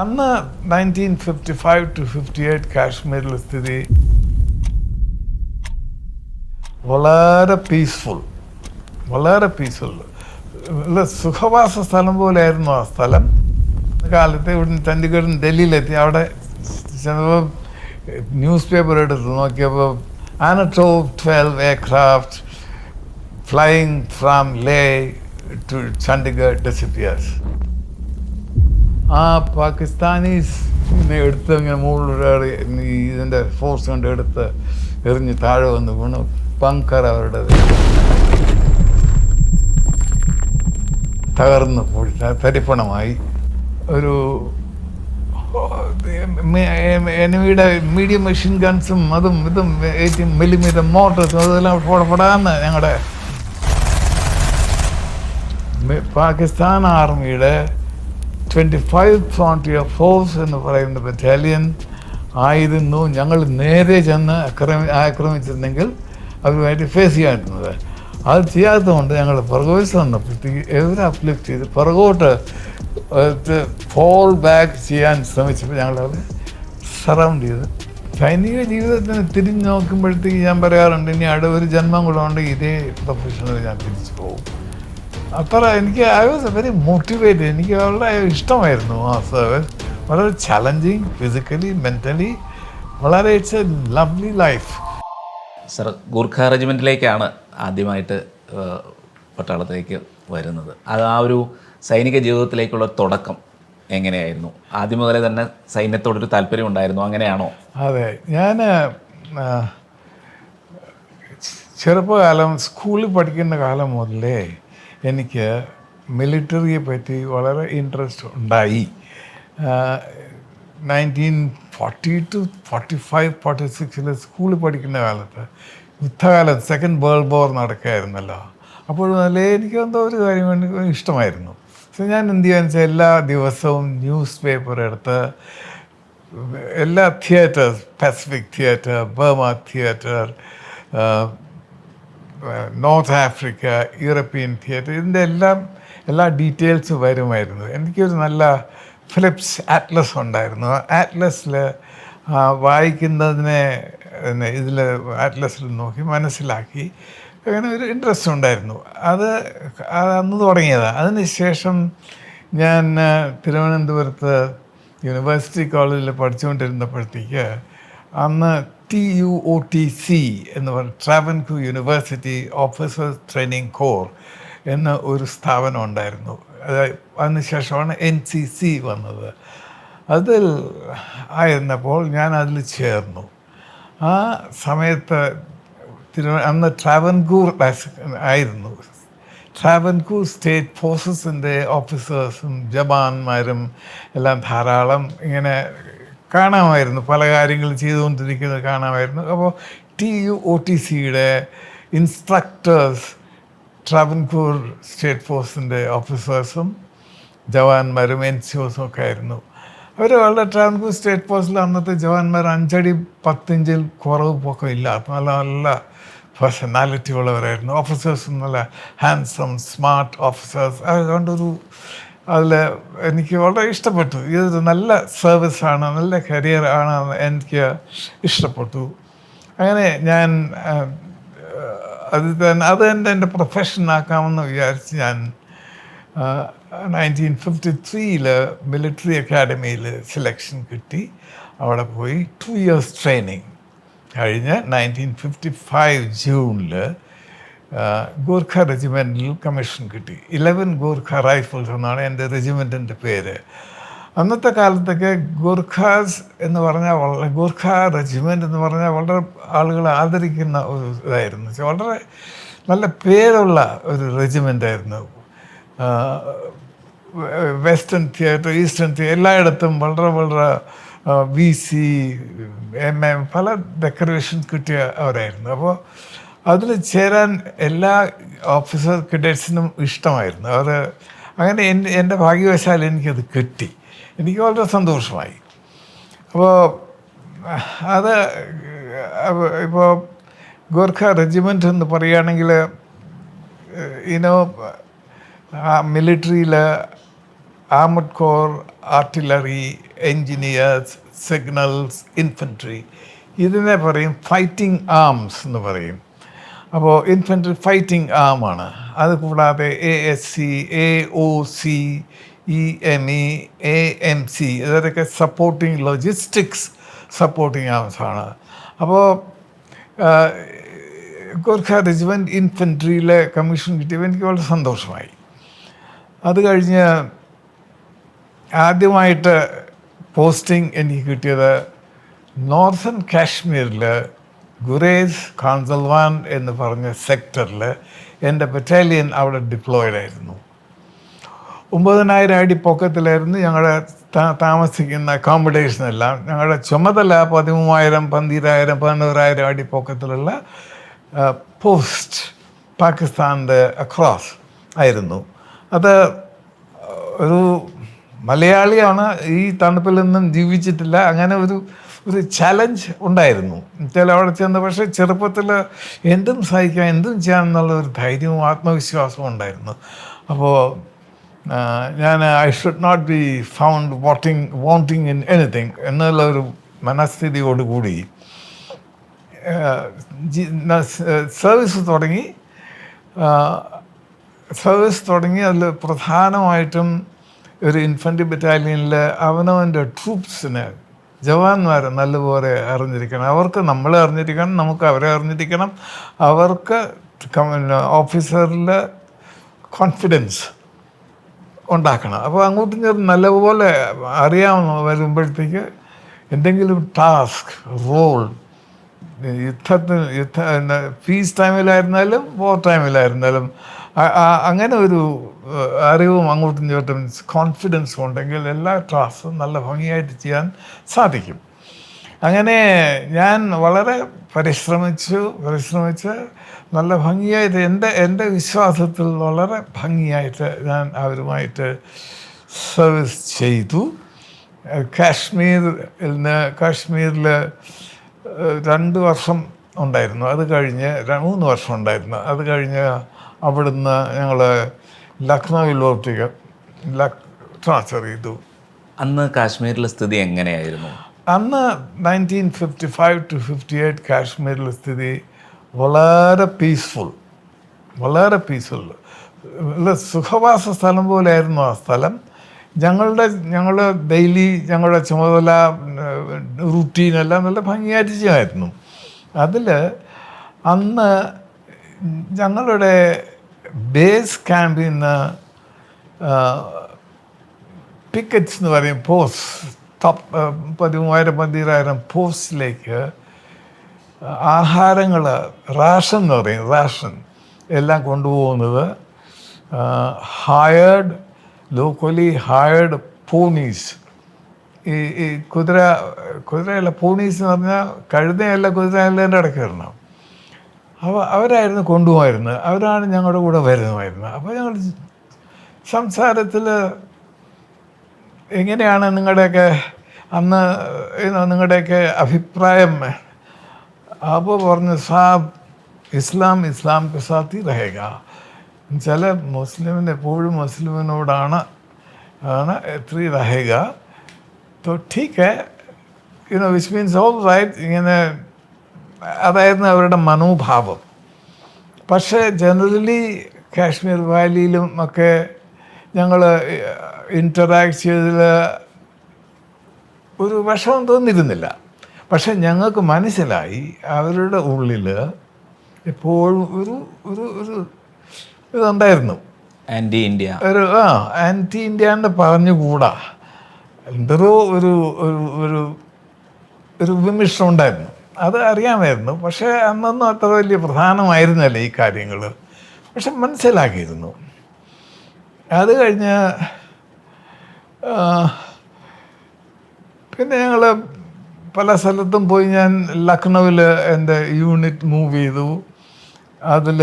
അന്ന് nineteen fifty five to fifty eight കാശ്മീരിലെ സ്ഥിതി വളരെ പീസ്ഫുൾ വളരെ പീസ്ഫുൾ നല്ല സുഖവാസ സ്ഥലം പോലെയായിരുന്നു ആ സ്ഥലം. കാലത്ത് ഇവിടുന്ന് ചണ്ഡീഗഡിൽ ഡൽഹിയിലെത്തി. അവിടെ ചെന്നപ്പോൾ ന്യൂസ് പേപ്പർ എടുത്ത് നോക്കിയപ്പോൾ ആനറ്റോ twelve aircraft flying from Leh to Chandigarh disappears ആ പാകിസ്ഥാനീസ് എടുത്ത് ഇങ്ങനെ മുകളിലൂടെ ഈ ഇതിന്റെ ഫോഴ്സ് കൊണ്ട് എടുത്ത് എറിഞ്ഞ് താഴെ വന്ന് വീണു. പങ്കർ അവരുടെ തകർന്നു പോയി. തരിപ്പണമായി. ഒരു എനിമിയുടെ മീഡിയം മെഷീൻ ഗൺസും അതും ഇതും എയ്റ്റി മില്ലിമീറ്റർ മോട്ടേഴ്സും അതെല്ലാം പൊടപൊടാന്ന് ഞങ്ങളുടെ പാകിസ്ഥാൻ ആർമിയുടെ ട്വന്റി ഫൈവ് ഫ്രോണ്ടിയർ ഫോഴ്സ് എന്ന് പറയുന്ന ബറ്റാലിയൻ ആയിരുന്നു. ഞങ്ങൾ നേരെ ചെന്ന് ആക്രമി ആക്രമിച്ചിരുന്നെങ്കിൽ അവരുമായിട്ട് ഫേസ് ചെയ്യാമായിരുന്നത് അത് ചെയ്യാത്തതുകൊണ്ട് ഞങ്ങൾ പുറകോട്ട് വന്നപ്പോഴത്തേക്ക് എവരെ അപ്ലിഫ്റ്റ് ചെയ്ത് പുറകോട്ട് ഫോൾ ബാക്ക് ചെയ്യാൻ ശ്രമിച്ചപ്പോൾ ഞങ്ങൾ അവരെ സറൗണ്ട് ചെയ്ത്. സൈനിക ജീവിതത്തിന് തിരിഞ്ഞ് നോക്കുമ്പോഴത്തേക്ക് ഞാൻ പറയാറുണ്ട് ഇനി അടുത്തൊരു ജന്മം കൂടെ ഉണ്ട് ഇതേ പ്രൊഫഷനിൽ ഞാൻ തിരിച്ചു പോകും. അത്ര എനിക്ക് ഐ വാസ് വെരി മോട്ടിവേറ്റഡ് എനിക്ക് വളരെ ഇഷ്ടമായിരുന്നു ആ സർവീസ് വളരെ ചലഞ്ചിങ് ഫിസിക്കലി മെന്റലി വളരെ it's a lovely life sir Gurkha റെജിമെന്റിലേക്കാണ് ആദ്യമായിട്ട് പട്ടാളത്തിലേക്ക് വരുന്നത്. അത് ആ ഒരു സൈനിക ജീവിതത്തിലേക്കുള്ള തുടക്കം എങ്ങനെയായിരുന്നു? ആദ്യം മുതലേ തന്നെ സൈന്യത്തോടൊരു താല്പര്യം ഉണ്ടായിരുന്നു. അങ്ങനെയാണോ? അതെ. ഞാൻ ചെറുപ്പകാലം സ്കൂളിൽ പഠിക്കുന്ന കാലം മുതലേ എനിക്ക് മിലിറ്ററിയെ പറ്റി വളരെ ഇൻട്രസ്റ്റ് ഉണ്ടായി. Nineteen forty to forty five forty സിക്സിൽ സ്കൂളിൽ പഠിക്കുന്ന കാലത്ത് യുദ്ധകാലത്ത് സെക്കൻഡ് വേൾഡ് വാർ നടക്കുകയായിരുന്നല്ലോ. അപ്പോൾ നല്ല എനിക്ക് എന്തോ ഒരു കാര്യം ഇഷ്ടമായിരുന്നു. സോ ഞാൻ എന്ത് ചെയ്യാന്ന് വെച്ചാൽ എല്ലാ ദിവസവും ന്യൂസ് പേപ്പർ എടുത്ത് എല്ലാ theatres Pacific theatre Burma theatre north Africa European theatre ഇതിന്റെ എല്ലാം എല്ലാ ഡീറ്റെയിൽസ് വരുമായിരുന്നു. എനിക്കൊരു നല്ല ഫിലിപ്സ് ആറ്റ്ലസ് ഉണ്ടായിരുന്നു. ആറ്റ്ലസിൽ വായിക്കുന്നതിനെ ഇതിൽ ആറ്റ്ലസിൽ നോക്കി മനസ്സിലാക്കി. അങ്ങനെ ഒരു ഇൻട്രസ്റ്റ് ഉണ്ടായിരുന്നു. അത് അന്ന് തുടങ്ങിയതാണ് അതിന് ശേഷം ഞാൻ തിരുവനന്തപുരത്ത് യൂണിവേഴ്സിറ്റി കോളേജിൽ പഠിച്ചുകൊണ്ടിരുന്നപ്പോഴത്തേക്ക് അന്ന് T U O T C എന്ന് പറഞ്ഞ Travancore university officers training corps എന്ന ഒരു സ്ഥാപനം ഉണ്ടായിരുന്നു. അത് അതിനുശേഷമാണ് എൻ സി സി വന്നത്. അതിൽ ആയിരുന്നപ്പോൾ ഞാൻ അതിൽ ചേർന്നു. ആ സമയത്ത് തിരുവ അന്ന് ട്രാവൻകൂർ ആയിരുന്നു. ട്രാവൻകൂർ സ്റ്റേറ്റ് ഫോഴ്സസിന്റെ ഓഫീസേഴ്സും ജവാന്മാരും എല്ലാം ധാരാളം ഇങ്ങനെ കാണാമായിരുന്നു. പല കാര്യങ്ങൾ ചെയ്തുകൊണ്ടിരിക്കുന്നത് കാണാമായിരുന്നു. അപ്പോൾ ടി യു ഒ ടി സിയുടെ ഇൻസ്ട്രക്ടേഴ്സ് ട്രാവൻകൂർ സ്റ്റേറ്റ് ഫോഴ്സിന്റെ ഓഫീസേഴ്സും ജവാന്മാരും എൻ സി ഒസും ഒക്കെ ആയിരുന്നു അവർ വളരെ ട്രാവൻകൂർ സ്റ്റേറ്റ് ഫോഴ്സിൽ അന്നത്തെ ജവാന്മാർ അഞ്ചടി പത്തിഞ്ചിൽ കുറവ് പൊക്കം ഇല്ല നല്ല നല്ല പേഴ്സണാലിറ്റി ഉള്ളവരായിരുന്നു. ഓഫീസേഴ്സും നല്ല ഹാൻസം സ്മാർട്ട് ഓഫീസേഴ്സ് അതുകൊണ്ടൊരു അതിൽ എനിക്ക് വളരെ ഇഷ്ടപ്പെട്ടു. ഇതൊരു നല്ല സർവീസാണ് നല്ല കരിയർ ആണ് എനിക്ക് ഇഷ്ടപ്പെട്ടു. അങ്ങനെ ഞാൻ അത് തന്നെ അത് എന്റെ പ്രൊഫഷൻ ആക്കാമെന്ന് വിചാരിച്ച് ഞാൻ നയന്റീൻ ഫിഫ്റ്റി ത്രീയിൽ മിലിറ്ററി അക്കാഡമിയിൽ സെലക്ഷൻ കിട്ടി. അവിടെ പോയി ടു ഇയേഴ്സ് ട്രെയിനിങ് കഴിഞ്ഞ് നയന്റീൻ ഫിഫ്റ്റി ഫൈവ് ജൂണിൽ ഗോർഖ റെജിമെന്റിൽ കമ്മീഷൻ കിട്ടി. ഇലവൻ ഗോർഖ റൈഫിൾസ് എന്നാണ് എന്റെ റെജിമെന്റിന്റെ പേര്. അന്നത്തെ കാലത്തൊക്കെ ഗോർഖാസ് എന്ന് പറഞ്ഞാൽ വളരെ ഗോർഖ റെജിമെന്റ് എന്ന് പറഞ്ഞാൽ വളരെ ആളുകൾ ആദരിക്കുന്ന ഒരു ഇതായിരുന്നു. വളരെ നല്ല പേരുള്ള ഒരു റെജിമെന്റ് ആയിരുന്നു. വെസ്റ്റേൺ തിയേറ്റർ ഈസ്റ്റേൺ തിയേറ്റർ എല്ലായിടത്തും വളരെ വളരെ വി സി എം എം പല ഡെക്കറേഷൻ കിട്ടിയ അവരായിരുന്നു. അപ്പോൾ അതിൽ ചേരാൻ എല്ലാ ഓഫീസർ കിഡേറ്റ്സിനും ഇഷ്ടമായിരുന്നു. അവർ അങ്ങനെ എന്റെ എന്റെ ഭാഗ്യവശാൽ എനിക്കത് കിട്ടി. എനിക്ക് വളരെ സന്തോഷമായി. അപ്പോൾ അത് ഇപ്പോൾ ഗോർഖ റെജിമെന്റ് എന്ന് പറയുകയാണെങ്കിൽ ഇനോ മിലിറ്ററിയിൽ armoured corps artillery engineers signals infantry ഇതിനെ പറയും ഫൈറ്റിംഗ് ആംസ് എന്ന് പറയും. അപ്പോൾ ഇൻഫൻട്രി ഫൈറ്റിംഗ് ആമാണ് അത് കൂടാതെ A S C A O C E M E A M C ഇതൊക്കെ സപ്പോർട്ടിംഗ് ലോജിസ്റ്റിക്സ് സപ്പോർട്ടിംഗ് ആംസ് ആണ്. അപ്പോൾ ഗോർഖ റെജിമെന്റ് ഇൻഫൻട്രിയിലെ കമ്മീഷൻ കിട്ടിയപ്പോൾ എനിക്ക് വളരെ സന്തോഷമായി. അത് കഴിഞ്ഞ് ആദ്യമായിട്ട് പോസ്റ്റിംഗ് എനിക്ക് കിട്ടിയത് നോർത്തേൺ കാശ്മീരിൽ ഗുരേസ് ഖാൻസൽവാൻ എന്ന് പറഞ്ഞ സെക്ടറിൽ എന്റെ ബറ്റാലിയൻ അവിടെ ഡിപ്ലോയിഡ് ആയിരുന്നു. ഒമ്പതിനായിരം അടി പൊക്കത്തിലായിരുന്നു ഞങ്ങളുടെ താമസിക്കുന്ന അക്കോമഡേഷൻ എല്ലാം. ഞങ്ങളുടെ ചുമതല പതിമൂവായിരം പന്തിരായിരം പതിനോരായിരം അടി പൊക്കത്തിലുള്ള പോസ്റ്റ് പാകിസ്ഥാന്റെ അക്രോസ് ആയിരുന്നു. അത് ഒരു മലയാളിയാണ് ഈ തണുപ്പിൽ നിന്നും ജീവിച്ചിട്ടില്ല. അങ്ങനെ ഒരു ഒരു ചലഞ്ച് ഉണ്ടായിരുന്നു. എന്നുവെച്ചാൽ അവിടെ ചെന്ന് പക്ഷേ ചെറുപ്പത്തിൽ എന്തും സഹിക്കാം എന്തും ചെയ്യാം എന്നുള്ള ഒരു ധൈര്യവും ആത്മവിശ്വാസവും ഉണ്ടായിരുന്നു. അപ്പോൾ ഞാൻ I should not be found voting wanting in anything എന്നുള്ള ഒരു മനസ്ഥിതിയോടുകൂടി സർവീസ് തുടങ്ങി. സർവീസ് തുടങ്ങി. അതിൽ പ്രധാനമായിട്ടും ഒരു ഇൻഫൻട്രി ബറ്റാലിയനിൽ അവനവന്റെ ട്രൂപ്സിന് ജവാന്മാരെ നല്ലപോലെ അറിഞ്ഞിരിക്കണം. അവർക്ക് നമ്മളെ അറിഞ്ഞിരിക്കണം നമുക്ക് അവരെ അറിഞ്ഞിരിക്കണം. അവർക്ക് ഓഫീസറിൽ കോൺഫിഡൻസ് ഉണ്ടാക്കണം. അപ്പോൾ അങ്ങോട്ടും ചേർന്ന് നല്ലപോലെ അറിയാവുന്ന വരുമ്പോഴത്തേക്ക് എന്തെങ്കിലും ടാസ്ക് റോൾ യുദ്ധത്തിന് യുദ്ധ പീസ് ടൈമിലായിരുന്നാലും വോർ ടൈമിലായിരുന്നാലും അങ്ങനെ ഒരു അറിവും അങ്ങോട്ടും ഇങ്ങോട്ടും കോൺഫിഡൻസും ഉണ്ടെങ്കിൽ എല്ലാ ക്ലാസ്സും നല്ല ഭംഗിയായിട്ട് ചെയ്യാൻ സാധിക്കും. അങ്ങനെ ഞാൻ വളരെ പരിശ്രമിച്ചു പരിശ്രമിച്ച് നല്ല ഭംഗിയായിട്ട് എന്റെ എന്റെ വിശ്വാസത്തിൽ വളരെ ഭംഗിയായിട്ട് ഞാൻ അവരുമായിട്ട് സർവീസ് ചെയ്തു. കാശ്മീരിൽ കാശ്മീരിൽ രണ്ട് വർഷം ഉണ്ടായിരുന്നു. അത് കഴിഞ്ഞ് മൂന്ന് വർഷം ഉണ്ടായിരുന്നു. അത് കഴിഞ്ഞ് അവിടുന്ന് ഞങ്ങൾ ലക്നൗവിലോട്ടേക്ക് ലക് ട്രാൻസ്ഫർ ചെയ്തു അന്ന് കാശ്മീരിലെ സ്ഥിതി എങ്ങനെയായിരുന്നു? അന്ന് nineteen fifty five to fifty eight കാശ്മീരിലെ സ്ഥിതി വളരെ പീസ്ഫുൾ വളരെ പീസ്ഫുൾ നല്ല സുഖവാസ സ്ഥലം പോലെയായിരുന്നു ആ സ്ഥലം. ഞങ്ങളുടെ ഞങ്ങൾ ഡെയിലി ഞങ്ങളുടെ ചുമതല റുട്ടീനെല്ലാം നല്ല ഭംഗിയായിട്ട് ചെയ്യുമായിരുന്നു അതിൽ അന്ന് ഞങ്ങളുടെ ബേസ് ക്യാമ്പിൽ നിന്ന് പിക്കറ്റ്സ് എന്ന് പറയും പോസ്റ്റ് ടോപ്പ് പതിമൂവായിരം പതിനായിരം പോസ്റ്റിലേക്ക് ആഹാരങ്ങൾ റാഷൻ എന്ന് പറയും റാഷൻ എല്ലാം കൊണ്ടുപോകുന്നത് ഹയർഡ് ലോക്കലി ഹയർഡ് പോണീസ് ഈ ഈ കുതിര കുതിരയല്ല പോണീസ് എന്ന് പറഞ്ഞാൽ കഴുതയല്ല കുതിരയല്ല എന്റെ ഇടയ്ക്ക് വരണം. അവ അവരായിരുന്നു കൊണ്ടുപോയിരുന്നത്. അവരാണ് ഞങ്ങളുടെ കൂടെ വരുന്നമായിരുന്നത് അപ്പോൾ ഞങ്ങൾ സംസാരത്തിൽ എങ്ങനെയാണ് നിങ്ങളുടെയൊക്കെ അന്ന് നിങ്ങളുടെയൊക്കെ അഭിപ്രായം? അപ്പോൾ പറഞ്ഞു സാബ് ഇസ്ലാം ഇസ്ലാം കെ സാത്തി രഹേഗ. ചില മുസ്ലിമിന് എപ്പോഴും മുസ്ലിമിനോടാണ് ആണ് എത്ര രഹേഗ. തൊട്ടീക്ക് ഠീക്ക് you know which means all right ഇങ്ങനെ അതായിരുന്നു അവരുടെ മനോഭാവം. പക്ഷേ ജനറലി കാശ്മീർ വാലിയിലും ഒക്കെ ഞങ്ങൾ ഇന്ററാക്ട് ചെയ്തതിൽ ഒരു വിഷമം തോന്നിയിരുന്നില്ല. പക്ഷെ ഞങ്ങൾക്ക് മനസ്സിലായി അവരുടെ ഉള്ളിൽ എപ്പോഴും ഒരു ഒരു ഒരു ഇതുണ്ടായിരുന്നു. ആന്റി ഇന്ത്യ ഒരു ആ ആന്റി ഇന്ത്യ എന്ന് പറഞ്ഞുകൂടാ എന്തോ ഒരു ഒരു ഒരു ഒരു വിമിഷ്ടം ഉണ്ടായിരുന്നു. അത് അറിയാമായിരുന്നു. പക്ഷേ അന്നൊന്നും അത്ര വലിയ പ്രധാനമായിരുന്നല്ല ഈ കാര്യങ്ങൾ. പക്ഷെ മനസ്സിലാക്കിയിരുന്നു. അത് കഴിഞ്ഞ് പിന്നെ ഞങ്ങൾ പല സ്ഥലത്തും പോയി ഞാൻ ലക്നൗവിൽ എന്റെ യൂണിറ്റ് മൂവ് ചെയ്തു. അതിൽ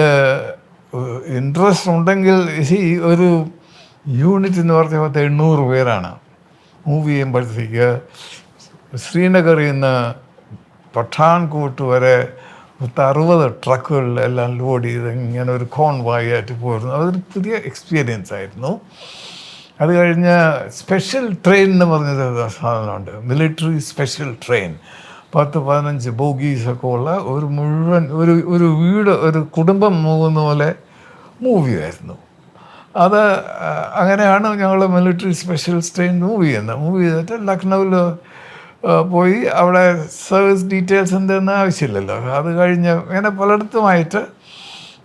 ഇൻട്രസ്റ്റ് ഉണ്ടെങ്കിൽ ഈ ഒരു യൂണിറ്റ് എന്ന് പറഞ്ഞ പത്ത് എണ്ണൂറ് പേരാണ് മൂവ് ചെയ്യുമ്പോഴത്തേക്ക് ശ്രീനഗറിൽ നിന്ന് പഠാൻകോട്ട് വരെ പത്ത് അറുപത് ട്രക്കുകളിൽ എല്ലാം ലോഡ് ചെയ്ത് ഇങ്ങനെ ഒരു കോൺവായി ആയിട്ട് പോയിരുന്നു. അതൊരു പുതിയ എക്സ്പീരിയൻസ് ആയിരുന്നു. അത് കഴിഞ്ഞ് സ്പെഷ്യൽ ട്രെയിൻ എന്ന് പറഞ്ഞ സാധനമുണ്ട്. മിലിറ്ററി സ്പെഷ്യൽ ട്രെയിൻ പത്ത് പതിനഞ്ച് ബോഗീസൊക്കെ ഉള്ള ഒരു മുഴുവൻ ഒരു ഒരു വീട് ഒരു കുടുംബം പോകുന്ന പോലെ മൂവി ആയിരുന്നു. അത് അങ്ങനെയാണ് ഞങ്ങൾ മിലിറ്ററി സ്പെഷ്യൽ ട്രെയിൻ മൂവ് ചെയ്യുന്നത് മൂവ് ചെയ്തിട്ട് ലക്നൗവിൽ പോയി അവിടെ സർവീസ് ഡീറ്റെയിൽസ് എന്തെന്ന് ആവശ്യമില്ലല്ലോ. അത് കഴിഞ്ഞ് ഇങ്ങനെ പലയിടത്തുമായിട്ട്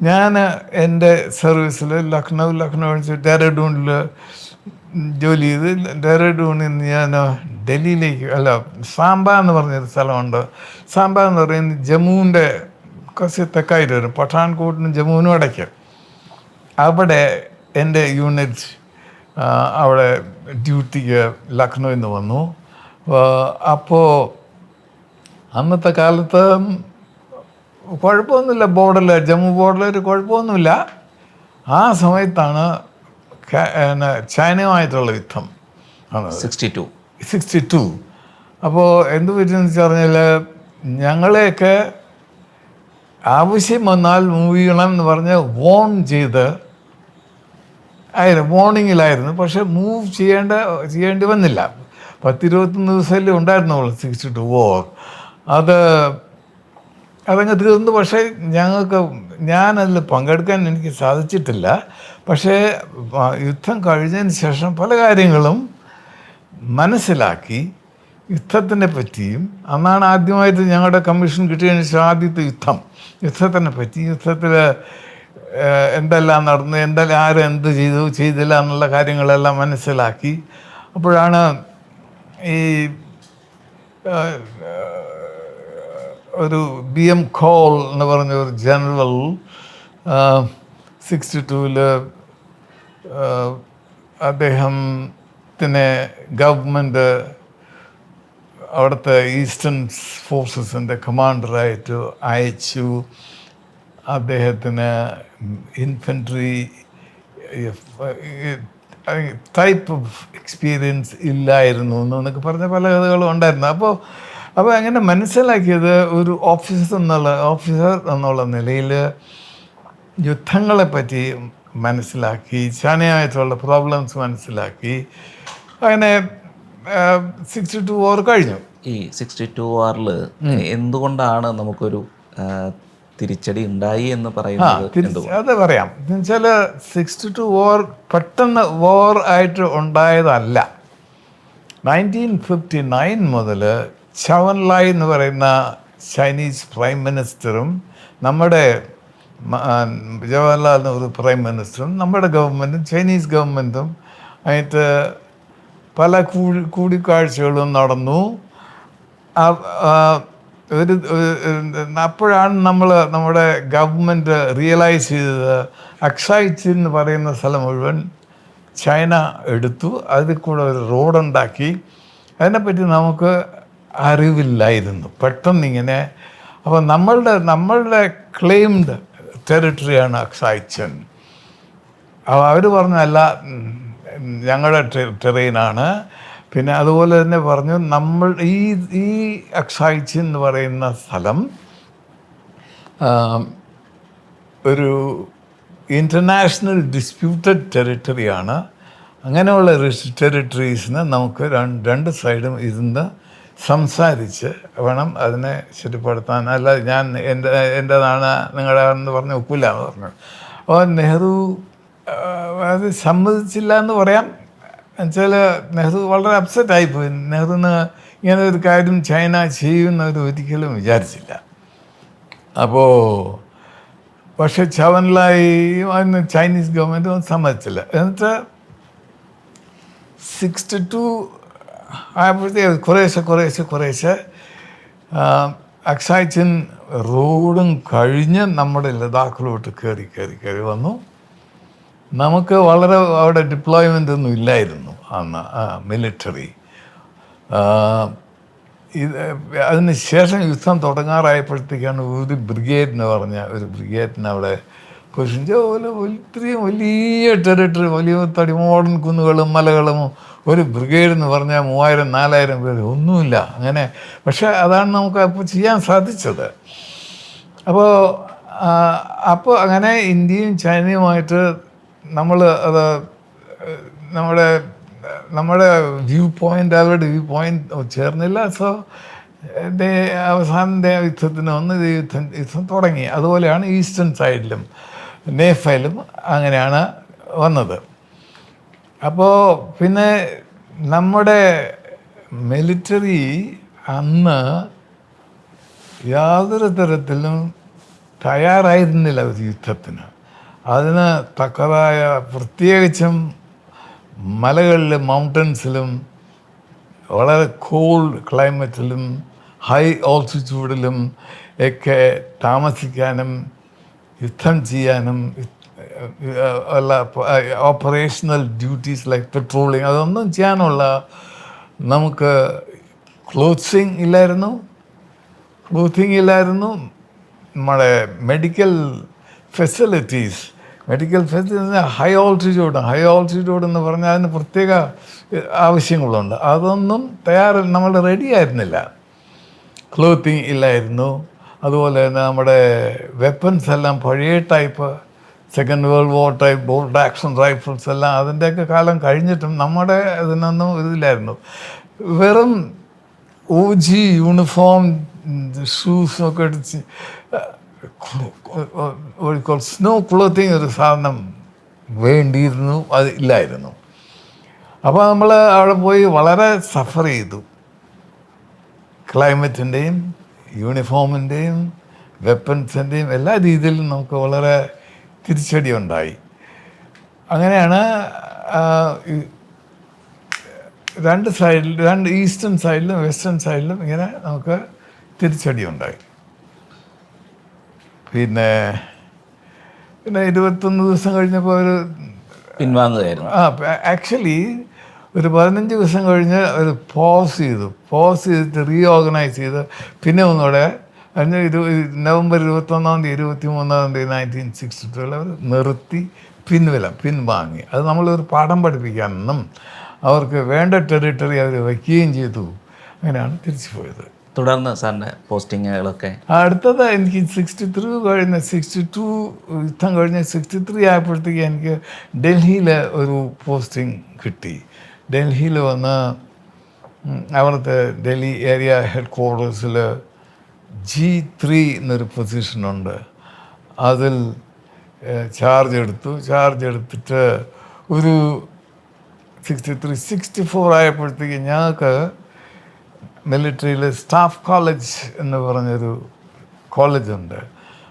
ഞാൻ എന്റെ സർവീസിൽ ലക്നൗ ലക്നൗ ഡെറഡൂണിൽ ജോലി ചെയ്ത് ഡെറഡൂണിൽ നിന്ന് ഞാൻ ഡൽഹിയിലേക്ക് അല്ല സാമ്പ എന്ന് പറഞ്ഞൊരു സ്ഥലമുണ്ട്. സാമ്പ എന്ന് പറയുന്നത് ജമ്മുവിന്റെ കുറച്ച് തെക്കായിട്ട് വരും. പഠാൻകോട്ടിനും ജമ്മുവിനും ഇടയ്ക്ക്. അവിടെ എന്റെ യൂണിറ്റ് അവിടെ ഡ്യൂട്ടിക്ക് ലക്നൗന്ന് നിന്ന് വന്നു. അപ്പോൾ അന്നത്തെ കാലത്ത് കുഴപ്പമൊന്നുമില്ല ബോർഡറിൽ ജമ്മു ബോർഡറിൽ ഒരു കുഴപ്പമൊന്നുമില്ല. ആ സമയത്താണ് ചൈനയുമായിട്ടുള്ള യുദ്ധം ആണ് സിക്സ്റ്റി ടു സിക്സ്റ്റി ടു അപ്പോൾ എന്ത് പറ്റുമെന്ന് വെച്ച് പറഞ്ഞാൽ ഞങ്ങളെയൊക്കെ ആവശ്യം വന്നാൽ മൂവ് ചെയ്യണം എന്ന് പറഞ്ഞ് വോൺ ചെയ്ത് ആയിരുന്നു വോണിങ്ങിലായിരുന്നു പക്ഷെ മൂവ് ചെയ്യേണ്ട ചെയ്യേണ്ടി വന്നില്ല. പത്തിരുപത്തൊന്ന് ദിവസമല്ലേ ഉണ്ടായിരുന്നുള്ളൂ സിക്സ്റ്റി ടു ഓ അത് അതങ്ങ് തീർന്നു. പക്ഷേ ഞങ്ങൾക്ക് ഞാനതിൽ പങ്കെടുക്കാൻ എനിക്ക് സാധിച്ചിട്ടില്ല. പക്ഷേ യുദ്ധം കഴിഞ്ഞതിന് ശേഷം പല കാര്യങ്ങളും മനസ്സിലാക്കി യുദ്ധത്തിനെ പറ്റിയും അന്നാണ് ആദ്യമായിട്ട് ഞങ്ങളുടെ കമ്മീഷൻ കിട്ടിയതിന് ശേഷം ആദ്യത്തെ യുദ്ധം. യുദ്ധത്തിനെ പറ്റി യുദ്ധത്തിൽ എന്തെല്ലാം നടന്നു എന്തെല്ലാം ആരും എന്ത് ചെയ്തു ചെയ്തില്ല എന്നുള്ള കാര്യങ്ങളെല്ലാം മനസ്സിലാക്കി. അപ്പോഴാണ് ഈ ഒരു ബി എം ഖോൾ എന്ന് പറഞ്ഞ ഒരു ജനറൽ സിക്സ്റ്റി ടൂവിൽ അദ്ദേഹത്തിനെ ഗവൺമെന്റ് അവിടുത്തെ ഈസ്റ്റേൺ ഫോഴ്സസിന്റെ കമാൻഡറായിട്ട് അയച്ചു. അദ്ദേഹത്തിന് ഇൻഫൻട്രി ടൈപ്പ് ഓഫ് എക്സ്പീരിയൻസ് ഇല്ലായിരുന്നു എന്നൊക്കെ പറഞ്ഞ പല കഥകളും ഉണ്ടായിരുന്നു. അപ്പോൾ അപ്പോൾ അങ്ങനെ മനസ്സിലാക്കിയത് ഒരു ഓഫീസർ എന്നുള്ള ഓഫീസർ എന്നുള്ള നിലയിൽ യുദ്ധങ്ങളെ പറ്റി മനസ്സിലാക്കി ചാനയായിട്ടുള്ള പ്രോബ്ലംസ് മനസ്സിലാക്കി. അങ്ങനെ സിക്സ്റ്റി ടു ഓവർ കഴിഞ്ഞു. ഈ സിക്സ്റ്റി ടു വാറിൽ എന്തുകൊണ്ടാണ് നമുക്കൊരു തിരിച്ചടി ഉണ്ടായി എന്ന് പറയുന്നത് അത് പറയാം. എന്നുവെച്ചാൽ സിക്സ്റ്റി ടു വോർ പെട്ടെന്ന് വോർ ആയിട്ട് ഉണ്ടായതല്ല. നയന്റീൻ ഫിഫ്റ്റി നയൻ മുതൽ ചവൻലായ് എന്ന് പറയുന്ന ചൈനീസ് പ്രൈം മിനിസ്റ്ററും നമ്മുടെ ജവഹർലാൽ നെഹ്റു പ്രൈം മിനിസ്റ്ററും നമ്മുടെ ഗവൺമെന്റും ചൈനീസ് ഗവൺമെന്റും ആയിട്ട് പല കൂടി കൂടിക്കാഴ്ചകളും നടന്നു. ഒരു അപ്പോഴാണ് നമ്മൾ നമ്മുടെ ഗവൺമെന്റ് റിയലൈസ് ചെയ്തത് അക്സായിച്ച് എന്ന് പറയുന്ന സ്ഥലം മുഴുവൻ ചൈന എടുത്തു. അതിൽ കൂടെ ഒരു റോഡുണ്ടാക്കി അതിനെപ്പറ്റി നമുക്ക് അറിവില്ലായിരുന്നു. പെട്ടെന്ന് ഇങ്ങനെ. അപ്പോൾ നമ്മളുടെ നമ്മളുടെ ക്ലെയിംഡ് ടെറിട്ടറിയാണ് അക്സായിച്ചൻ അവർ പറഞ്ഞല്ല ഞങ്ങളുടെ ടെറൈനാണ് പിന്നെ അതുപോലെ തന്നെ പറഞ്ഞു നമ്മൾ ഈ ഈ അക്ഷായിച്ച് എന്ന് പറയുന്ന സ്ഥലം ഒരു ഇന്റർനാഷണൽ ഡിസ്പ്യൂട്ടഡ് ടെറിട്ടറിയാണ് അങ്ങനെയുള്ള ടെറിട്ടറീസിന് നമുക്ക് രണ്ട് സൈഡും ഇരുന്ന് സംസാരിച്ച് വേണം അതിനെ ശരിപ്പെടുത്താൻ. അല്ല ഞാൻ എന്റെ എന്റെതാണ് നിങ്ങളുടെ എന്ന് പറഞ്ഞ് ഒക്കില്ല എന്ന് പറഞ്ഞു. അപ്പോൾ നെഹ്റു അത് സമ്മതിച്ചില്ല എന്ന് പറയാം. എന്നുവെച്ചാൽ നെഹ്റു വളരെ അപ്സെറ്റ് ആയിപ്പോയി. നെഹ്റുവിന് ഇങ്ങനെ ഒരു കാര്യം ചൈന ചെയ്യുമെന്ന് അവർ ഒരിക്കലും വിചാരിച്ചില്ല. അപ്പോൾ പക്ഷെ ചവൻലായി അതിന് ചൈനീസ് ഗവൺമെന്റ് ഒന്നും സമ്മതിച്ചില്ല. എന്നിട്ട് സിക്സ്റ്റി ടു ആയപ്പോഴത്തേക്ക് കുറേശ്ശെ കുറേശ്ശെ കുറേശ്ശെ ആ, ചിൻ റോഡും കഴിഞ്ഞ് നമ്മുടെ ലഡാക്കിലോട്ട് കയറി കയറി കയറി വന്നു. നമുക്ക് വളരെ അവിടെ ഡിപ്ലോയ്മെന്റ് ഒന്നും ഇല്ലായിരുന്നു അന്ന് മിലിറ്ററി ഇത് അതിന് ശേഷം യുദ്ധം തുടങ്ങാറായപ്പോഴത്തേക്കാണ് ഒരു ബ്രിഗേഡ് എന്ന് പറഞ്ഞ ഒരു ബ്രിഗേഡിന് അവിടെ പൊസിഷൻ പോലെ ഇത്രയും വലിയ ടെറിട്ടറി വലിയ തടിമോടൻ കുന്നുകളും മലകളും ഒരു ബ്രിഗേഡ് എന്ന് പറഞ്ഞാൽ മൂവായിരം നാലായിരം പേര്. ഒന്നുമില്ല. അങ്ങനെ പക്ഷേ അതാണ് നമുക്ക് അപ്പോൾ ചെയ്യാൻ സാധിച്ചത്. അപ്പോൾ അപ്പോൾ അങ്ങനെ ഇന്ത്യയും ചൈനയുമായിട്ട് നമ്മൾ അത് നമ്മുടെ നമ്മുടെ വ്യൂ പോയിന്റ് അവരുടെ വ്യൂ പോയിന്റ് ചേർന്നില്ല. സോ അവസാനത്തെ യുദ്ധത്തിന് ഇത് യുദ്ധം യുദ്ധം തുടങ്ങി. അതുപോലെയാണ് ഈസ്റ്റേൺ സൈഡിലും നേഫയിലും അങ്ങനെയാണ് വന്നത്. അപ്പോൾ പിന്നെ നമ്മുടെ മിലിറ്ററി അന്ന് യാതൊരു തരത്തിലും തയ്യാറായിരുന്നില്ല ഒരു യുദ്ധത്തിന്. അതിന് തക്കതായ പ്രത്യേകിച്ചും മലകളിലും മൗണ്ടൻസിലും വളരെ കോൾഡ് ക്ലൈമറ്റിലും ഹൈ ഓൾട്ടിറ്റ്യൂഡിലും ഒക്കെ താമസിക്കാനും യുദ്ധം ചെയ്യാനും അല്ല ഓപ്പറേഷണൽ ഡ്യൂട്ടീസ് ലൈക്ക് പെട്രോളിങ് അതൊന്നും ചെയ്യാനുള്ള നമുക്ക് ക്ലോത്ത്സിങ് ഇല്ലായിരുന്നു. ക്ലോത്തിങ് ഇല്ലായിരുന്നു. നമ്മുടെ medical facilities medical facilities high altitude high altitude എന്ന് പറഞ്ഞാൽ അതിന് പ്രത്യേക ആവശ്യങ്ങളുണ്ട്. അതൊന്നും തയ്യാറ നമ്മൾ റെഡി ആയിരുന്നില്ല. ക്ലോത്തിങ് ഇല്ലായിരുന്നു. അതുപോലെ തന്നെ നമ്മുടെ വെപ്പൺസ് എല്ലാം പഴയ type second world war type bolt action rifles എല്ലാം അതിന്റെയൊക്കെ കാലം കഴിഞ്ഞിട്ടും നമ്മുടെ ഇതിനൊന്നും ഇതില്ലായിരുന്നു. വെറും ഊജി യൂണിഫോം ഷൂസും ഒക്കെ അടിച്ച് സ്നോ ക്ലോത്തിങ് ഒരു സാധനം വേണ്ടിയിരുന്നു അത് ഇല്ലായിരുന്നു. അപ്പോൾ നമ്മൾ അവിടെ പോയി വളരെ സഫർ ചെയ്തു. ക്ലൈമറ്റിന്റെയും യൂണിഫോമിന്റെയും വെപ്പൺസിന്റെയും എല്ലാ രീതിയിലും നമുക്ക് വളരെ തിരിച്ചടി ഉണ്ടായി. അങ്ങനെയാണ് രണ്ട് സൈഡിൽ രണ്ട് ഈസ്റ്റേൺ സൈഡിലും വെസ്റ്റേൺ സൈഡിലും ഇങ്ങനെ നമുക്ക് തിരിച്ചടി ഉണ്ടായി. പിന്നെ പിന്നെ ഇരുപത്തൊന്ന് ദിവസം കഴിഞ്ഞപ്പോൾ അവർ പിൻവാങ്ങുകയായിരുന്നു. ആ ആക്ച്വലി ഒരു പതിനഞ്ച് ദിവസം കഴിഞ്ഞ് അവർ പോസ് ചെയ്തു. പോസ് ചെയ്തിട്ട് റീഓർഗനൈസ് ചെയ്ത്. പിന്നെ ഒന്നുകൂടെ അതിന് ഇരു നവംബർ ഇരുപത്തൊന്നാം തീയതി ഇരുപത്തി മൂന്നാം തീയതി നയന്റീൻ സിക്സ്റ്റി ടൂവിൽ അവർ നിർത്തി പിൻവില പിൻവാങ്ങി. അത് നമ്മളൊരു പാഠം പഠിപ്പിക്കാനെന്നും അവർക്ക് വേണ്ട ടെറിട്ടറി അവർ വയ്ക്കുകയും ചെയ്തു. അങ്ങനെയാണ് തിരിച്ചു പോയത് തുടർന്ന് സാറിന്റെ പോസ്റ്റിങ്ങുകളൊക്കെ? അടുത്തത് എനിക്ക് സിക്സ്റ്റി ത്രീ കഴിഞ്ഞ സിക്സ്റ്റി ടു യുദ്ധം കഴിഞ്ഞ് സിക്സ്റ്റി ത്രീ ആയപ്പോഴത്തേക്ക് എനിക്ക് ഡൽഹിയിൽ ഒരു പോസ്റ്റിംഗ് കിട്ടി. ഡൽഹിയിൽ വന്ന് അവിടുത്തെ ഡൽഹി ഏരിയ ഹെഡ് ക്വാർട്ടേഴ്സിൽ ജി ത്രീ എന്നൊരു പൊസിഷനുണ്ട് അതിൽ ചാർജ് എടുത്തു. ചാർജ് എടുത്തിട്ട് ഒരു സിക്സ്റ്റി ത്രീ സിക്സ്റ്റി ഫോർ ആയപ്പോഴത്തേക്ക് ഞങ്ങൾക്ക് മിലിറ്ററിയിൽ സ്റ്റാഫ് കോളേജ് എന്ന് പറഞ്ഞൊരു കോളേജുണ്ട്.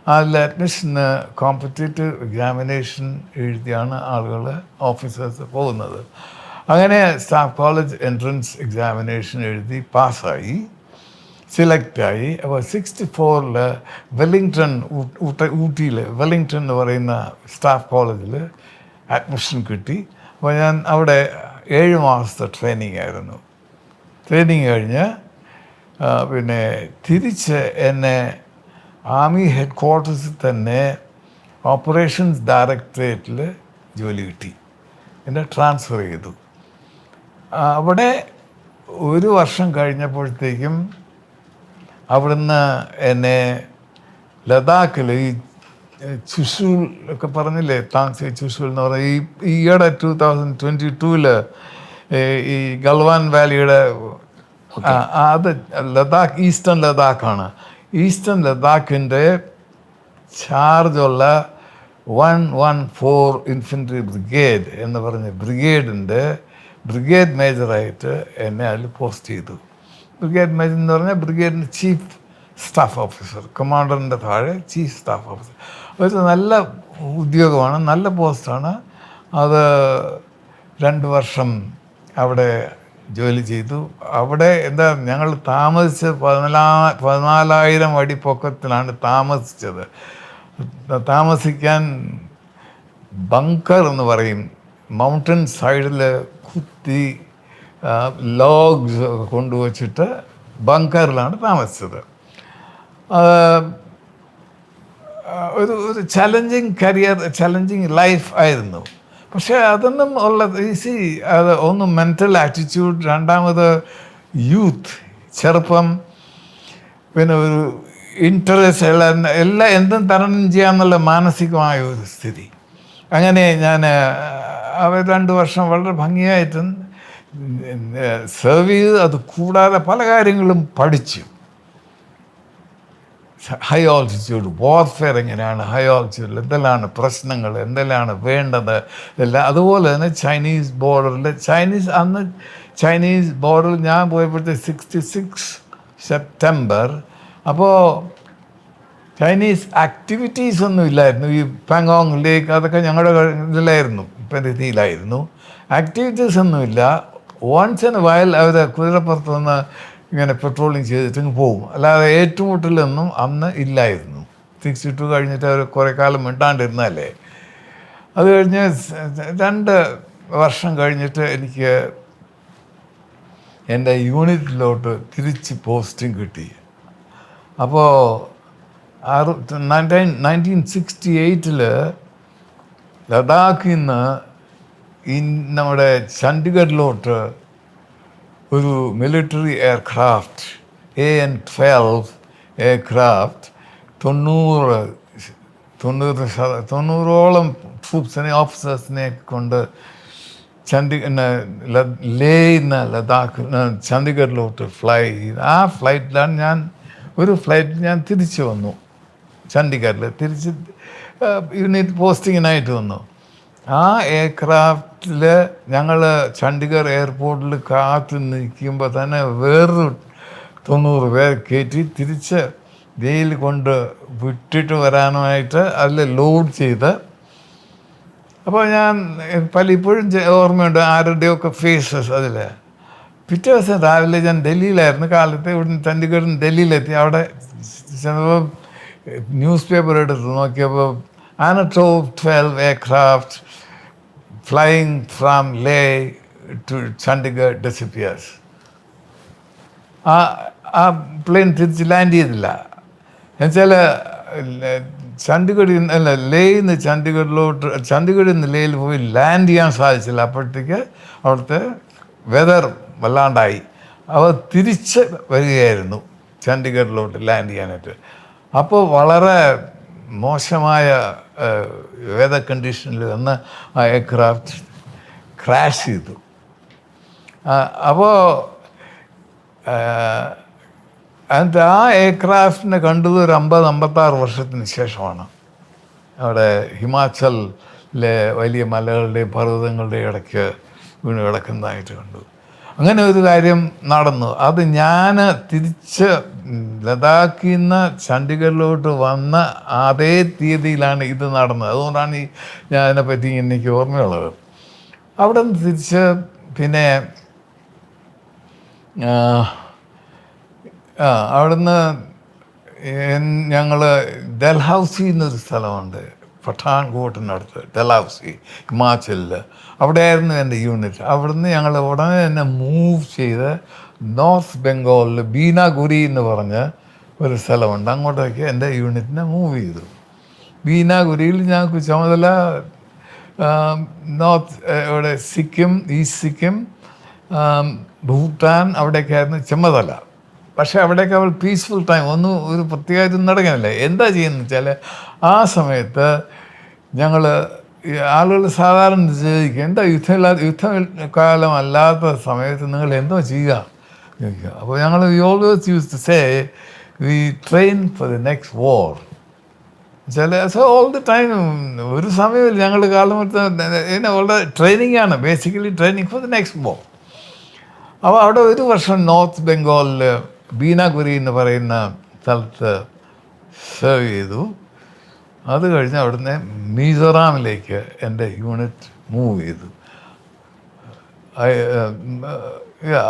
അതിൽ അഡ്മിഷന് കോമ്പറ്റേറ്റീവ് എക്സാമിനേഷൻ എഴുതിയാണ് ആളുകൾ ഓഫീസേഴ്സ് പോകുന്നത്. അങ്ങനെ സ്റ്റാഫ് കോളേജ് എൻട്രൻസ് എക്സാമിനേഷൻ എഴുതി പാസ്സായി സെലക്റ്റായി. അപ്പോൾ സിക്സ്റ്റി ഫോറിൽ വെല്ലിങ്ടൺ ഊട്ടിയിൽ വെല്ലിങ്ടൺ എന്ന് പറയുന്ന സ്റ്റാഫ് കോളേജിൽ അഡ്മിഷൻ കിട്ടി. അപ്പോൾ ഞാൻ അവിടെ ഏഴ് മാസത്തെ ട്രെയിനിങ് ആയിരുന്നു. ട്രെയിനിങ് കഴിഞ്ഞ് പിന്നെ തിരിച്ച് എന്നെ ആർമി ഹെഡ് ക്വാർട്ടേഴ്സിൽ തന്നെ ഓപ്പറേഷൻസ് ഡയറക്ടറേറ്റിൽ ജോലി കിട്ടി. എന്നെ ട്രാൻസ്ഫർ ചെയ്തു. അവിടെ ഒരു വർഷം കഴിഞ്ഞപ്പോഴത്തേക്കും അവിടുന്ന് എന്നെ ലഡാക്കിൽ ഈ ചുഷൂൽ ഒക്കെ പറഞ്ഞില്ലേ താങ്സി ചുഷൂൽ എന്ന് പറഞ്ഞ ഈ ഈയിടെ ടൂ തൗസൻഡ് ട്വന്റി ടൂവിൽ ഈ ഗൽവാൻ വാലിയുടെ അത് ലഡാക്ക് ഈസ്റ്റേൺ ലഡാക്കാണ്. ഈസ്റ്റേൺ ലഡാക്കിന്റെ ചാർജുള്ള one one four infantry brigade എന്ന് പറഞ്ഞ ബ്രിഗേഡിന്റെ ബ്രിഗേഡ് മേജറായിട്ട് എന്നെ അതിൽ പോസ്റ്റ് ചെയ്തു. ബ്രിഗേഡ് മേജർ എന്ന് പറഞ്ഞാൽ ബ്രിഗേഡിന്റെ ചീഫ് സ്റ്റാഫ് ഓഫീസർ കമാൻഡറിന്റെ താഴെ ചീഫ് സ്റ്റാഫ് ഓഫീസർ ഒരു നല്ല ഉദ്യോഗമാണ് നല്ല പോസ്റ്റാണ് അത് രണ്ട് വർഷം അവിടെ ജോലി ചെയ്തു. അവിടെ എന്താ ഞങ്ങൾ താമസിച്ചത് പതിനാ പതിനാലായിരം അടി പൊക്കത്തിലാണ് താമസിച്ചത്. താമസിക്കാൻ ബങ്കർ എന്ന് പറയും. മൗണ്ടൻ സൈഡിൽ കുത്തി ലോഗ്സ് കൊണ്ടുവച്ചിട്ട് ബങ്കറിലാണ് താമസിച്ചത്. ഒരു ഒരു ചലഞ്ചിങ് കരിയർ ചലഞ്ചിങ് ലൈഫ് ആയിരുന്നു. പക്ഷേ അതൊന്നും ഉള്ളത് സി അത് ഒന്ന് മെന്റൽ ആറ്റിറ്റ്യൂഡ് രണ്ടാമത് യൂത്ത് ചെറുപ്പം പിന്നെ ഒരു ഇൻട്രസ്റ്റ് എല്ലാം എല്ലാം എന്തും തരണം ചെയ്യാമെന്നുള്ള മാനസികമായ ഒരു സ്ഥിതി. അങ്ങനെ ഞാൻ അവർ രണ്ട് വർഷം വളരെ ഭംഗിയായിട്ടും സെർവ് ചെയ്ത് അത് കൂടാതെ പല കാര്യങ്ങളും പഠിച്ചു. ഹൈ ഓൾട്ടിറ്റ്യൂഡ് വാർഫെയർ എങ്ങനെയാണ്? ഹൈ ഓൾട്ടിറ്റ്യൂഡിൽ എന്തെല്ലാം പ്രശ്നങ്ങൾ? എന്തെല്ലാം വേണ്ടത്? എല്ലാം അതുപോലെ തന്നെ ചൈനീസ് ബോർഡറിൽ ചൈനീസ് അന്ന് ചൈനീസ് ബോർഡറിൽ ഞാൻ പോയപ്പോഴത്തെ സിക്സ്റ്റി സിക്സ് സെപ്റ്റംബർ അപ്പോൾ ചൈനീസ് ആക്ടിവിറ്റീസ് ഒന്നും ഇല്ലായിരുന്നു. ഈ പാങ്കോങ് ലേക്ക് അതൊക്കെ ഞങ്ങളുടെ ഇതിലായിരുന്നു. പരിധിയിലായിരുന്നു ആക്ടിവിറ്റീസ് ഒന്നുമില്ല വൺസ് ഇൻ വയൽ അവർ കുതിരപ്പുറത്ത് വന്ന് ഇങ്ങനെ പെട്രോളിങ് ചെയ്തിട്ട് പോകും. അല്ലാതെ ഏറ്റുമുട്ടലൊന്നും അന്ന് ഇല്ലായിരുന്നു. സിക്സ്റ്റി ടു കഴിഞ്ഞിട്ട് അവർ കുറേ കാലം മിണ്ടാണ്ടിരുന്നല്ലേ അത് കഴിഞ്ഞ് രണ്ട് വർഷം കഴിഞ്ഞിട്ട് എനിക്ക് എന്റെ യൂണിറ്റിലോട്ട് തിരിച്ച് പോസ്റ്റിംഗ് കിട്ടി. അപ്പോൾ ആറ് നയന്റീൻ നയന്റീൻ സിക്സ്റ്റി എയ്റ്റിൽ ലഡാക്കിൽ നിന്ന് നമ്മുടെ ചണ്ഡീഗഡിലോട്ട് ഒരു military aircraft A N twelve aircraft തൊണ്ണൂറ് തൊണ്ണൂറ് ശത തൊണ്ണൂറോളം ട്രൂപ്സിനെ ഓഫീസേഴ്സിനെ കൊണ്ട് ചണ്ഡി ലേന്ന് ലഡാക്ക് ചണ്ഡീഗഡിലോട്ട് ഫ്ലൈ ചെയ്ത്. ആ ഫ്ലൈറ്റിലാണ് ഞാൻ ഒരു ഫ്ലൈറ്റിൽ ഞാൻ തിരിച്ചു വന്നു. ചണ്ഡീഗഡിൽ തിരിച്ച് യൂണിറ്റ് പോസ്റ്റിങ്ങിനായിട്ട് വന്നു. ആ എയർക്രാഫ്റ്റിൽ ഞങ്ങൾ ചണ്ഡീഗഡ് എയർപോർട്ടിൽ കാറ്റിൽ നിൽക്കുമ്പോൾ തന്നെ വേറൊരു തൊണ്ണൂറ് പേർ കയറ്റി തിരിച്ച് ജയിലിൽ കൊണ്ട് വിട്ടിട്ട് വരാനുമായിട്ട് അതിൽ ലോഡ് ചെയ്ത്. അപ്പോൾ ഞാൻ പലപ്പോഴും ഓർമ്മയുണ്ട് ആരുടെയൊക്കെ ഫേസസ് അതിൽ പിറ്റേ ദിവസം രാവിലെ ഞാൻ ഡൽഹിയിലായിരുന്നു. കാലത്ത് ഇവിടുന്ന് ചണ്ഡീഗഡിൽ ഡൽഹിയിലെത്തി. അവിടെ ചെന്നപ്പോൾ ന്യൂസ് പേപ്പർ എടുത്ത് നോക്കിയപ്പോൾ ആനറ്റോ twelve aircraft flying from Leh to Chandigarh disappears ആ ആ പ്ലെയിൻ തിരിച്ച് ലാൻഡ് ചെയ്തില്ല എന്നുവെച്ചാൽ ചണ്ഡീഗഡിൽ അല്ല ലേയിൽ നിന്ന് ചണ്ഡീഗഡിലോട്ട് ചണ്ഡീഗഡിൽ നിന്ന് ലേയിൽ പോയി ലാൻഡ് ചെയ്യാൻ സാധിച്ചില്ല. അപ്പോഴത്തേക്ക് അവിടുത്തെ വെതർ വല്ലാണ്ടായി. അവർ തിരിച്ച് വരികയായിരുന്നു ചണ്ഡീഗഡിലോട്ട് ലാൻഡ് ചെയ്യാനായിട്ട്. അപ്പോൾ വളരെ മോശമായ വെതർ കണ്ടീഷനിൽ വന്ന് ആ എയർക്രാഫ്റ്റ് ക്രാഷ് ചെയ്തു. അപ്പോൾ എന്നിട്ട് ആ എയർക്രാഫ്റ്റിനെ കണ്ടത് ഒരു അമ്പത് അമ്പത്താറ് വർഷത്തിന് ശേഷമാണ്. അവിടെ ഹിമാചലിലെ വലിയ മലകളുടെയും പർവതങ്ങളുടെയും ഇടയ്ക്ക് വീണ് കിടക്കുന്നതായിട്ട് കണ്ടു. അങ്ങനെ ഒരു കാര്യം നടന്നു. അത് ഞാൻ തിരിച്ച് ലഡാക്കിൽ നിന്ന് ചണ്ഡീഗഡിലോട്ട് വന്ന അതേ തീയതിയിലാണ് ഇത് നടന്നത്. അതുകൊണ്ടാണ് ഈ ഞാൻ അതിനെപ്പറ്റി എനിക്ക് ഓർമ്മയുള്ളത്. അവിടെ നിന്ന് തിരിച്ച് പിന്നെ അവിടുന്ന് ഞങ്ങൾ ഡൽഹൌസി എന്നൊരു സ്ഥലമുണ്ട്. പഠാൻകോട്ടിനടുത്ത് ഡൽഹൌസി ഹിമാചലിൽ അവിടെയായിരുന്നു എന്റെ യൂണിറ്റ് അവിടുന്ന് ഞങ്ങൾ ഉടനെ തന്നെ മൂവ് ചെയ്ത് നോർത്ത് ബംഗാളിൽ ബീനാഗുരി എന്ന് പറഞ്ഞ ഒരു സ്ഥലമുണ്ട്. അങ്ങോട്ടേക്ക് എന്റെ യൂണിറ്റിനെ മൂവ് ചെയ്തു. ബീനാഗുരിയിൽ ഞങ്ങൾക്ക് ചുമതല നോർത്ത് ഇവിടെ സിക്കിം ഈസ്റ്റ് സിക്കിം ഭൂട്ടാൻ അവിടേക്കായിരുന്നു ചുമതല. പക്ഷേ അവിടേക്ക് അവൾ പീസ്ഫുൾ ടൈം ഒന്നും ഒരു പ്രത്യേകമായിട്ടൊന്നും നടക്കുന്നില്ല. എന്താ ചെയ്യുന്നത് വെച്ചാൽ ആ സമയത്ത് ഞങ്ങൾ ആളുകൾ സാധാരണ ചോദിക്കും എന്താ യുദ്ധമില്ലാത്ത യുദ്ധകാലം അല്ലാത്ത സമയത്ത് നിങ്ങൾ എന്തോ ചെയ്യുക? ചോദിക്കുക. അപ്പോൾ ഞങ്ങൾ we always use to say we train for the next war ചില സോ ഓൾ ദി ടൈം ഒരു സമയമില്ല. ഞങ്ങൾ കാലം ഇതിനെ വളരെ ട്രെയിനിങ് ആണ്. Basically training for the next war അപ്പോൾ അവിടെ ഒരു വർഷം നോർത്ത് ബംഗാളിൽ ബീനാഗുരി എന്ന് പറയുന്ന സ്ഥലത്ത് സെർവ് ചെയ്തു. അത് കഴിഞ്ഞ് അവിടുന്ന് മിസോറാമിലേക്ക് എന്റെ യൂണിറ്റ് മൂവ് ചെയ്തു.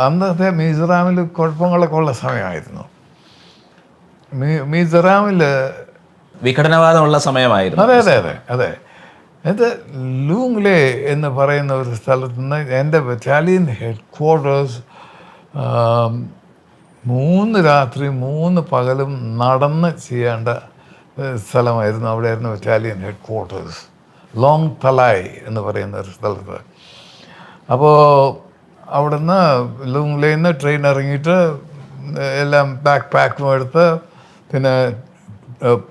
അന്നത്തെ മിസോറാമിൽ കുഴപ്പങ്ങളൊക്കെ ഉള്ള സമയമായിരുന്നു. മിസോറാമിൽ വിഘടനവാദമുള്ള സമയമായിരുന്നു. അതെ അതെ അതെ അതെ. എന്നിട്ട് ലൂങ്ലേ എന്ന് പറയുന്ന ഒരു സ്ഥലത്ത് നിന്ന് എന്റെ ബറ്റാലിയൻ ഹെഡ് ക്വാർട്ടേഴ്സ് മൂന്ന് രാത്രി മൂന്ന് പകലും നടന്ന് ചെയ്യേണ്ട സ്ഥലമായിരുന്നു. അവിടെയായിരുന്നു battalion head quarters long Thalai എന്ന് പറയുന്ന ഒരു സ്ഥലത്ത്. അപ്പോൾ അവിടുന്ന് ലൂങ്ലേയിൽ നിന്ന് ട്രെയിൻ ഇറങ്ങിയിട്ട് എല്ലാം ബാക്ക് പാക്കും എടുത്ത് പിന്നെ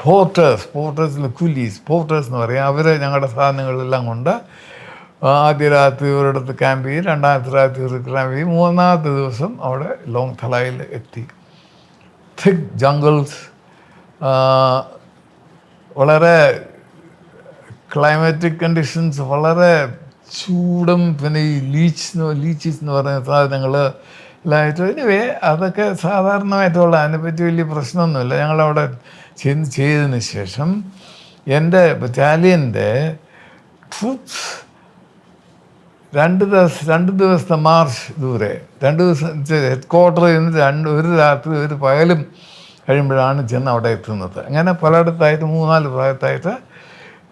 പോർട്ടേഴ്സ് പോർട്ടേഴ്സിൽ കുലീസ് പോർട്ടേഴ്സ് എന്ന് പറയും. അവർ ഞങ്ങളുടെ സാധനങ്ങളെല്ലാം കൊണ്ട് ആദ്യ രാത്രി ഒരിടത്ത് ക്യാമ്പ് ചെയ്യും രണ്ടാമത്തെ രാത്രി ഒരു ക്യാമ്പ് ചെയ്യും മൂന്നാമത്തെ ദിവസം അവിടെ ലോങ് തലായിൽ എത്തി. തിക് ജംഗിൾസ് വളരെ ക്ലൈമാറ്റിക് കണ്ടീഷൻസ് വളരെ ചൂടും പിന്നെ ഈ ലീച്ച് ലീച്ചീസ് എന്ന് പറയുന്ന സാധനങ്ങൾ ലൈറ്റ് എനിവേ അതൊക്കെ സാധാരണമായിട്ടുള്ള അതിനെപ്പറ്റി വലിയ പ്രശ്നമൊന്നുമില്ല. ഞങ്ങളവിടെ ചെന്ന് ചെയ്തതിന് ശേഷം എന്റെ ബറ്റാലിയന്റെ ട്രൂപ്സ് രണ്ട് ദിവസം രണ്ട് ദിവസത്തെ മാർച്ച് ദൂരെ. രണ്ട് ദിവസം ഹെഡ് ക്വാർട്ടറിൽ നിന്ന് രണ്ട് ഒരു രാത്രി ഒരു പകലും കഴിയുമ്പോഴാണ് ചെന്ന് അവിടെ എത്തുന്നത്. അങ്ങനെ പലയിടത്തായിട്ട് മൂന്നാൽ ഭാഗത്തായിട്ട്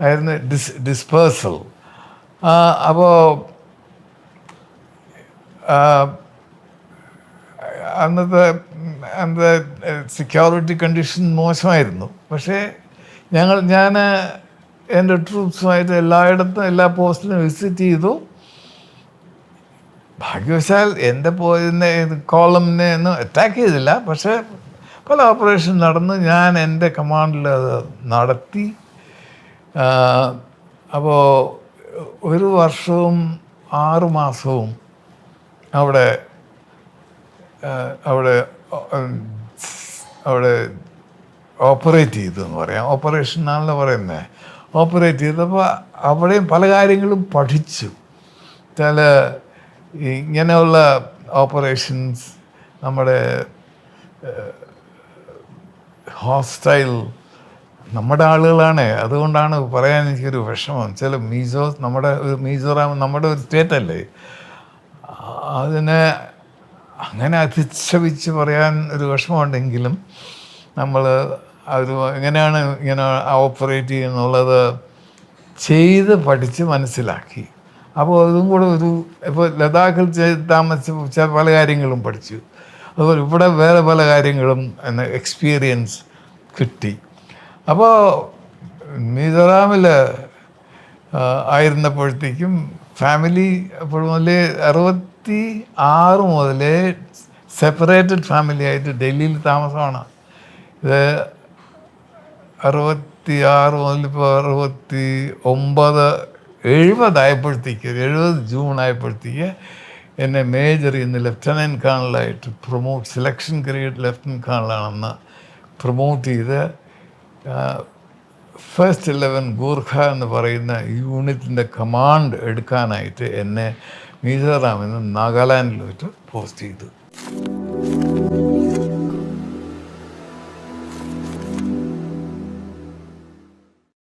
ആയിരുന്നു ഡിസ് ഡിസ്പേഴ്സൽ അപ്പോൾ അന്നത്തെ അന്നത്തെ സെക്യൂരിറ്റി കണ്ടീഷൻ മോശമായിരുന്നു. പക്ഷേ ഞങ്ങൾ ഞാൻ എന്റെ ട്രൂപ്സുമായിട്ട് എല്ലായിടത്തും എല്ലാ പോസ്റ്റിലും വിസിറ്റ് ചെയ്തു. ഭാഗ്യവശാൽ എന്റെ കോളമിനെ ഒന്നും അറ്റാക്ക് ചെയ്തില്ല. പക്ഷേ ഓപ്പറേഷൻ നടന്ന് ഞാൻ എന്റെ കമാൻഡിൽ അത് നടത്തി. അപ്പോൾ ഒരു വർഷവും ആറ് മാസവും അവിടെ അവിടെ അവിടെ ഓപ്പറേറ്റ് ചെയ്തു എന്ന് പറയാം. ഓപ്പറേഷൻ ആണല്ലോ പറയുന്നത് ഓപ്പറേറ്റ് ചെയ്തപ്പോൾ അവിടെയും പല കാര്യങ്ങളും പഠിച്ചു. ചില ഇങ്ങനെയുള്ള ഓപ്പറേഷൻസ് നമ്മുടെ ഹോസ്റ്റൈൽ നമ്മുടെ ആളുകളാണ്. അതുകൊണ്ടാണ് പറയാൻ എനിക്കൊരു വിഷമം. ചില മീസോ നമ്മുടെ ഒരു മീസോറാം നമ്മുടെ ഒരു സ്റ്റേറ്റ് അല്ലേ? അതിനെ അങ്ങനെ അധിക്ഷേപിച്ച് പറയാൻ ഒരു വിഷമമുണ്ടെങ്കിലും നമ്മൾ അവർ എങ്ങനെയാണ് ഇങ്ങനെ ഓപ്പറേറ്റ് ചെയ്യുന്നുള്ളത് ചെയ്ത് പഠിച്ച് മനസ്സിലാക്കി. അപ്പോൾ അതും കൂടെ ഒരു ഇപ്പോൾ ലഡാക്കിൽ താമസിച്ച് പല കാര്യങ്ങളും പഠിച്ചു. അതുപോലെ ഇവിടെ വേറെ പല കാര്യങ്ങളും എന്ന എക്സ്പീരിയൻസ് കിട്ടി. അപ്പോൾ മിസോറാമിൽ ആയിരുന്നപ്പോഴത്തേക്കും ഫാമിലി അപ്പോൾ മുതൽ അറുപത്തി ആറ് മുതലേ സെപ്പറേറ്റഡ് ഫാമിലി ആയിട്ട് ഡൽഹിയിൽ താമസമാണ്. ഇത് അറുപത്തി ആറ് മുതൽ ഇപ്പോൾ അറുപത്തി ഒമ്പത് എഴുപതായപ്പോഴത്തേക്ക് എഴുപത് ജൂൺ ആയപ്പോഴത്തേക്ക് എന്നെ മേജർ ഇന്ന് ലെഫ്റ്റനന്റ് കേണലായിട്ട് പ്രൊമോട്ട് സെലക്ഷൻ ഗ്രേഡ് ലെഫ്റ്റനന്റ് കേണലാണെന്ന് പ്രൊമോട്ട് ചെയ്ത് ഫസ്റ്റ് ഇലവൻ ഗൂർഖ എന്ന് പറയുന്ന യൂണിറ്റിന്റെ കമാൻഡ് എടുക്കാനായിട്ട് എന്നെ മിസോറാമിൽ നിന്ന് നാഗാലാൻഡിലോട്ട് പോസ്റ്റ് ചെയ്തു.